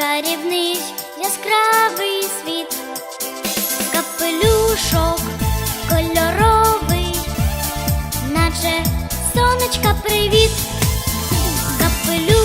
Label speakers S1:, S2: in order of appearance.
S1: чарівний яскравий світ, капелюшок кольоровий, наче сонечка привіт, капелюшок.